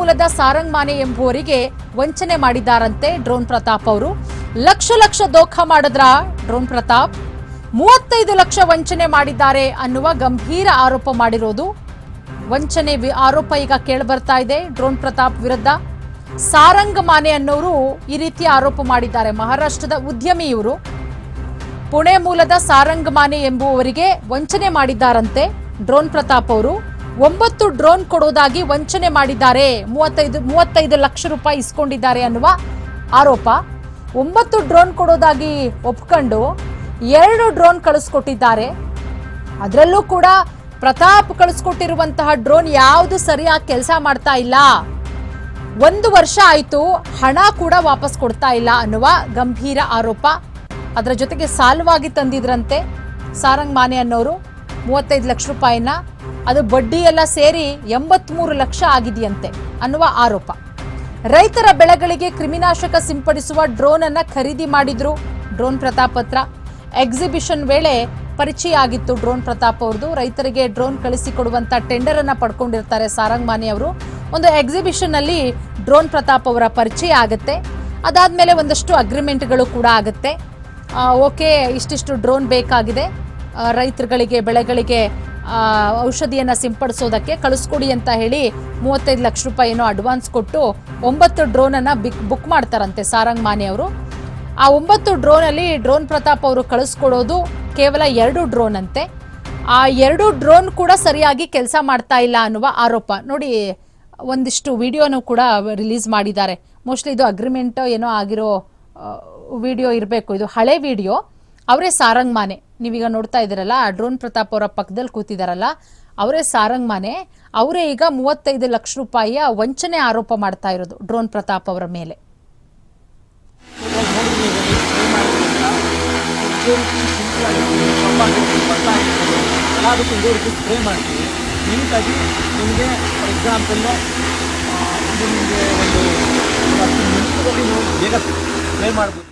ಮೂಲದ ಸಾರಂಗ್ ಮಾನೆ ಎಂಬುವರಿಗೆ ವಂಚನೆ ಮಾಡಿದ್ದಾರಂತೆ ಡ್ರೋನ್ ಪ್ರತಾಪ್ ಅವರು. ಲಕ್ಷ ಲಕ್ಷ ದೋಖ ಮಾಡಿದ್ರ ಡ್ರೋನ್ ಪ್ರತಾಪ್? ಮೂವತ್ತೈದು ಲಕ್ಷ ವಂಚನೆ ಮಾಡಿದ್ದಾರೆ ಅನ್ನುವ ಗಂಭೀರ ಆರೋಪ ಮಾಡಿರೋದು. ವಂಚನೆ ಆರೋಪ ಈಗ ಕೇಳಿಬರ್ತಾ ಇದೆ ಡ್ರೋನ್ ಪ್ರತಾಪ್ ವಿರುದ್ಧ. ಸಾರಂಗ್ ಮಾನೆ ಅನ್ನೋರು ಈ ರೀತಿ ಆರೋಪ ಮಾಡಿದ್ದಾರೆ. ಮಹಾರಾಷ್ಟ್ರದ ಉದ್ಯಮಿ ಇವರು. ಪುಣೆ ಮೂಲದ ಸಾರಂಗ್ ಮಾನೆ ಎಂಬುವವರಿಗೆ ವಂಚನೆ ಮಾಡಿದ್ದಾರಂತೆ ಡ್ರೋನ್ ಪ್ರತಾಪ್ ಅವರು. ಒಂಬತ್ತು ಡ್ರೋನ್ ಕೊಡೋದಾಗಿ ವಂಚನೆ ಮಾಡಿದ್ದಾರೆ. ಮೂವತ್ತೈದು ಮೂವತ್ತೈದು ಲಕ್ಷ ರೂಪಾಯಿ ಇಸ್ಕೊಂಡಿದ್ದಾರೆ ಅನ್ನುವ ಆರೋಪ. ಒಂಬತ್ತು ಡ್ರೋನ್ ಕೊಡೋದಾಗಿ ಒಪ್ಕೊಂಡು ಎರಡು ಡ್ರೋನ್ ಕಳಿಸ್ಕೊಟ್ಟಿದ್ದಾರೆ. ಅದರಲ್ಲೂ ಕೂಡ ಪ್ರತಾಪ್ ಕಳಿಸ್ಕೊಟ್ಟಿರುವಂತಹ ಡ್ರೋನ್ ಯಾವುದು ಸರಿಯಾಗಿ ಕೆಲಸ ಮಾಡ್ತಾ ಇಲ್ಲ. ಒಂದು ವರ್ಷ ಆಯಿತು, ಹಣ ಕೂಡ ವಾಪಸ್ ಕೊಡ್ತಾ ಇಲ್ಲ ಅನ್ನುವ ಗಂಭೀರ ಆರೋಪ. ಅದರ ಜೊತೆಗೆ ಸಾಲವಾಗಿ ತಂದಿದ್ರಂತೆ ಸಾರಂಗ್ ಮಾನೆ ಅನ್ನೋರು. ಮೂವತ್ತೈದು ಲಕ್ಷ ರೂಪಾಯಿನ ಅದು ಬಡ್ಡಿ ಎಲ್ಲ ಸೇರಿ ಎಂಬತ್ಮೂರು ಲಕ್ಷ ಆಗಿದೆಯಂತೆ ಅನ್ನುವ ಆರೋಪ. ರೈತರ ಬೆಳೆಗಳಿಗೆ ಕ್ರಿಮಿನಾಶಕ ಸಿಂಪಡಿಸುವ ಡ್ರೋನ್ ಅನ್ನ ಖರೀದಿ ಮಾಡಿದ್ರು ಡ್ರೋನ್ ಪ್ರತಾಪ್ ಎಕ್ಸಿಬಿಷನ್ ವೇಳೆ ಪರಿಚಯ ಆಗಿತ್ತು ಡ್ರೋನ್ ಪ್ರತಾಪ್ ಅವ್ರದ್ದು ರೈತರಿಗೆ ಡ್ರೋನ್ ಕಳಿಸಿಕೊಡುವಂತ ಟೆಂಡರ್ ಅನ್ನ ಪಡ್ಕೊಂಡಿರ್ತಾರೆ ಸಾರಂಗ್ ಅವರು. ಒಂದು ಎಕ್ಸಿಬಿಷನ್ ಅಲ್ಲಿ ಡ್ರೋನ್ ಪ್ರತಾಪ್ ಅವರ ಪರಿಚಯ ಆಗುತ್ತೆ. ಅದಾದ್ಮೇಲೆ ಒಂದಷ್ಟು ಅಗ್ರಿಮೆಂಟ್ಗಳು ಕೂಡ ಆಗುತ್ತೆ. ಓಕೆ, ಇಷ್ಟಿಷ್ಟು ಡ್ರೋನ್ ಬೇಕಾಗಿದೆ. ರೈತರುಗಳಿಗೆ, ಬೆಳೆಗಳಿಗೆ ಔಷಧಿಯನ್ನ ಸಿಂಪಡಿಸೋದಕ್ಕೆ ಕಳಿಸ್ಕೊಡಿ ಅಂತ ಹೇಳಿ ಮೂವತ್ತೈದು ಲಕ್ಷ ರೂಪಾಯಿ ಏನೋ ಅಡ್ವಾನ್ಸ್ ಕೊಟ್ಟು ಒಂಬತ್ತು ಡ್ರೋನನ್ನು ಬಿಕ್ ಬುಕ್ ಮಾಡ್ತಾರಂತೆ ಸಾರಂಗ್ ಮಾನೆ ಅವರು. ಆ ಒಂಬತ್ತು ಡ್ರೋನಲ್ಲಿ ಡ್ರೋನ್ ಪ್ರತಾಪ್ ಅವರು ಕಳಿಸ್ಕೊಡೋದು ಕೇವಲ ಎರಡು ಡ್ರೋನ್ ಅಂತೆ. ಆ ಎರಡು ಡ್ರೋನ್ ಕೂಡ ಸರಿಯಾಗಿ ಕೆಲಸ ಮಾಡ್ತಾ ಇಲ್ಲ ಅನ್ನುವ ಆರೋಪ. ನೋಡಿ, ಒಂದಿಷ್ಟು ವಿಡಿಯೋನು ಕೂಡ ರಿಲೀಸ್ ಮಾಡಿದ್ದಾರೆ. ಮೋಸ್ಟ್ಲಿ ಇದು ಅಗ್ರಿಮೆಂಟ್ ಏನೋ ಆಗಿರೋ ವಿಡಿಯೋ ಇರಬೇಕು. ಇದು ಹಳೆ ವಿಡಿಯೋ ಅವರೇ ಸಾರಂಗ್ ಮಾನೆ. ನೀವೀಗ ನೋಡ್ತಾ ಇದ್ದೀರಲ್ಲ ಡ್ರೋನ್ ಪ್ರತಾಪ್ ಅವರ ಪಕ್ಕದಲ್ಲಿ ಕೂತಿದಾರಲ್ಲ, ಅವರೇ ಸಾರಂಗ್ ಮಾನೆ. ಅವರೇ ಈಗ ಮೂವತ್ತೈದು ಲಕ್ಷ ರೂಪಾಯಿಯ ವಂಚನೆ ಆರೋಪ ಮಾಡ್ತಾ ಇರೋದು ಡ್ರೋನ್ ಪ್ರತಾಪ್ ಅವರ ಮೇಲೆ. ಸ್ಪ್ರೇ ಮಾಡ್ಬೋದು.